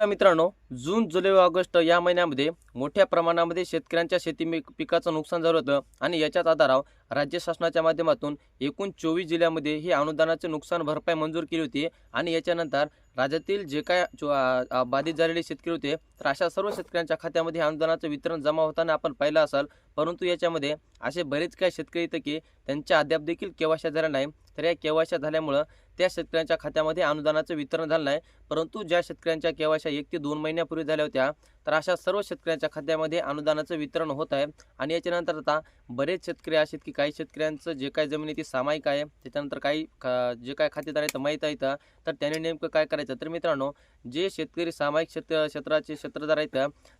मित्रांनो जून जुलै व ऑगस्ट या महिन्यामध्ये मोठ्या प्रमाणामध्ये शेतकऱ्यांच्या शेती मी- पिकाचं नुकसान झालं होतं आणि याच्याच आधारावर राज्य शासनाच्या माध्यमातून एकूण चोवीस जिल्ह्यामध्ये ही अनुदानाचे नुकसान भरपाई मंजूर केली होती आणि याच्यानंतर राज्यातील जे काय चो- बाधित झालेले शेतकरी होते तर अशा सर्व शेतकऱ्यांच्या खात्यामध्ये अनुदानाचं वितरण जमा होताना आपण पाहिलं असाल. परंतु याच्यामध्ये असे बरेच काही शेतकरी येतं की त्यांच्या अद्याप देखील केवाशा झाल्या नाही. तर या केवाशा झाल्यामुळं त्या शेतकऱ्यांच्या खात्यामध्ये अनुदानाचं वितरण झालं नाही. परंतु ज्या शेतकऱ्यांच्या केवायशा एक ते दोन महिन्यापूर्वी झाल्या होत्या तर अशा सर्व शेतकऱ्यांच्या खात्यामध्ये अनुदानाचं वितरण होत आहे. आणि याच्यानंतर आता बरेच शेतकरी असे आहेत की काही शेतकऱ्यांचं जे काही जमिनी ती सामायिक आहे त्याच्यानंतर काही खा- जे काय खातेदार आहेत माहीत आहे इथं, तर त्याने नेमकं काय करायचं? तर मित्रांनो जे शेतकरी सामायिक क्षेत्र क्षेत्राचे क्षेत्रधार आहेत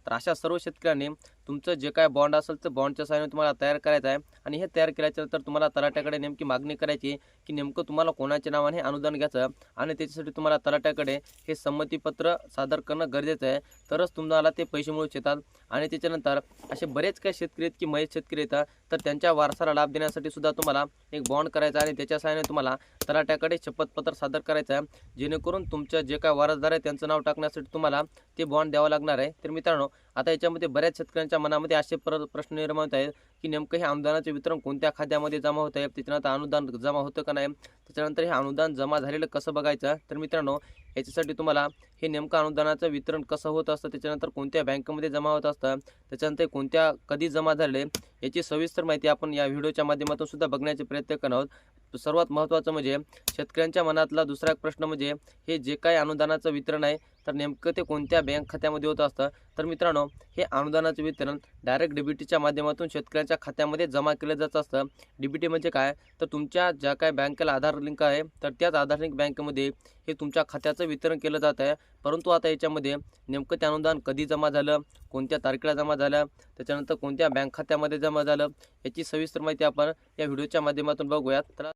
तर अशा सर्व शेतकऱ्यांनी तुमचं जे काय बॉन्ड असेल तर बॉन्डच्या सहाय्याने तुम्हाला तयार करायचं आहे. आणि हे तयार केल्याच्यानंतर तुम्हाला तलाट्याकडे नेमकी मागणी करायची की नेमकं तुम्हाला कोणाच्या नावाने अनुदान घ्यायचं आणि त्याच्यासाठी तुम्हाला तलाट्याकडे हे संमतीपत्र सादर करणं गरजेचं आहे. तरच तुम्हाला ते पैसे मिळू शकतात. आणि त्याच्यानंतर असे बरेच काही शेतकरी आहेत की महेश शेतकरी येतात तर त्यांच्या वारसाला लाभ देण्यासाठी सुद्धा तुम्हाला एक बॉन्ड करायचा आणि त्याच्या सहाय्याने तुम्हाला तलाट्याकडे शपथपत्र सादर करायचं आहे. जेणेकरून तुमच्या जे काय वारसदार आहे त्यांचं नाव टाकण्यासाठी तुम्हाला ते बॉन्ड द्यावं लागणार आहे. तर मित्रांनो आता याच्यामध्ये बऱ्याच शेतकऱ्यांच्या मनामध्ये असे पर प्रश्न निर्माण होत आहेत की नेमकं हे अनुदानाचे वितरण कोणत्या खात्यामध्ये जमा होत आहे? त्याच्यानंतर अनुदान जमा होतं का नाही? त्याच्यानंतर हे अनुदान जमा झालेलं कसं बघायचं? तर मित्रांनो याच्यासाठी तुम्हाला हे नेमकं अनुदानाचं वितरण कसं होत असतं त्याच्यानंतर कोणत्या बँकेमध्ये जमा होत असतं त्याच्यानंतर कोणत्या कधी जमा झाले याची सविस्तर माहिती आपण या व्हिडिओच्या माध्यमातून सुद्धा बघण्याचे प्रयत्न करणार आहोत. सर्वात महत्त्वाचं म्हणजे शेतकऱ्यांच्या मनातला दुसरा एक प्रश्न म्हणजे हे जे काय अनुदानाचं वितरण आहे तर नेमकं ते कोणत्या बँक खात्यामध्ये होत असतं? तर मित्रांनो हे अनुदानाचं वितरण डायरेक्ट डीबीटीच्या माध्यमातून शेतकऱ्यांच्या खात्यामध्ये जमा केलं जात असतं. डीबीटी म्हणजे काय? तर तुमच्या ज्या काय बँकेला आधार लिंक आहे तर त्याच आधार लिंक बँकेमध्ये हे तुमच्या खात्याचं वितरण केलं जात आहे. परंतु आता याच्यामध्ये नेमकं ते अनुदान कधी जमा झालं? कोणत्या तारखेला जमा झालं? त्याच्यानंतर कोणत्या बँक खात्यामध्ये जमा झालं? याची सविस्तर माहिती आपण या व्हिडिओच्या माध्यमातून बघूयात. तर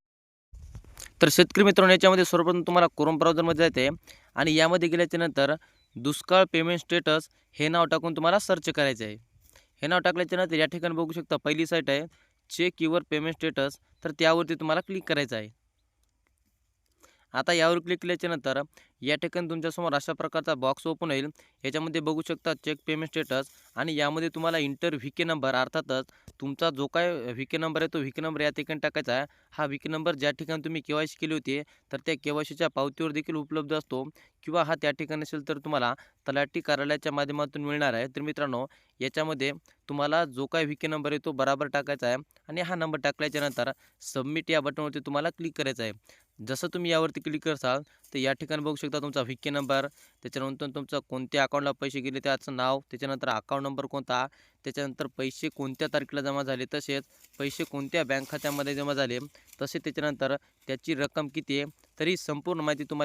तर शेतकरी मित्रांनो याच्यामध्ये सर्वप्रथम तुम्हाला क्रोम ब्राउझरमध्ये जायचं आहे आणि यामध्ये गेल्याच्यानंतर दुष्काळ पेमेंट स्टेटस हे नाव टाकून तुम्हाला सर्च करायचं आहे. हे नाव टाकल्याच्यानंतर या ठिकाणी बघू शकता पहिली साईट आहे. चेक युअर पेमेंट स्टेटस तर त्यावरती तुम्हाला क्लिक करायचं आहे. आता यावर क्लिक केल्याच्यानंतर या ठिकाणी तुमच्यासमोर अशा प्रकारचा बॉक्स ओपन होईल. याच्यामध्ये बघू शकता चेक पेमेंट स्टेटस आणि यामध्ये तुम्हाला इंटर व्ही के नंबर अर्थातच तुमचा जो काय व्ही के नंबर आहे तो व्ही के नंबर या ठिकाणी टाकायचा आहे. हा व्ही के नंबर ज्या ठिकाणी तुम्ही के वाय सी केली होती तर त्या के वाय सीच्या पावतीवर देखील उपलब्ध असतो. किंवा हा त्या ठिकाणी असेल तर तुम्हाला तलाठी कार्यालयाच्या माध्यमातून मिळणार आहे. तर मित्रांनो याच्यामध्ये तुम्हाला जो काय व्ही के नंबर आहे तो बराबर टाकायचा आहे आणि हा नंबर टाकल्याच्यानंतर सबमिट या बटनवरती तुम्हाला क्लिक करायचं आहे. जसं तुम्ही यावरती क्लिक करसाल तर या ठिकाणी बघू शकता तुमचा व्ही के नंबर त्याच्यानंतर तुमचं कोणत्या अकाउंटला पैसे गेले त्याचं नाव त्याच्यानंतर अकाउंट नंबर कोणता त्याच्यानंतर पैसे कोणत्या तारखेला जमा झाले तसेच पैसे कोणत्या बँक खात्यामध्ये जमा झाले तसे त्याच्यानंतर त्याची रक्कम किती आहे तरी संपूर्ण माहिती तुम्हाला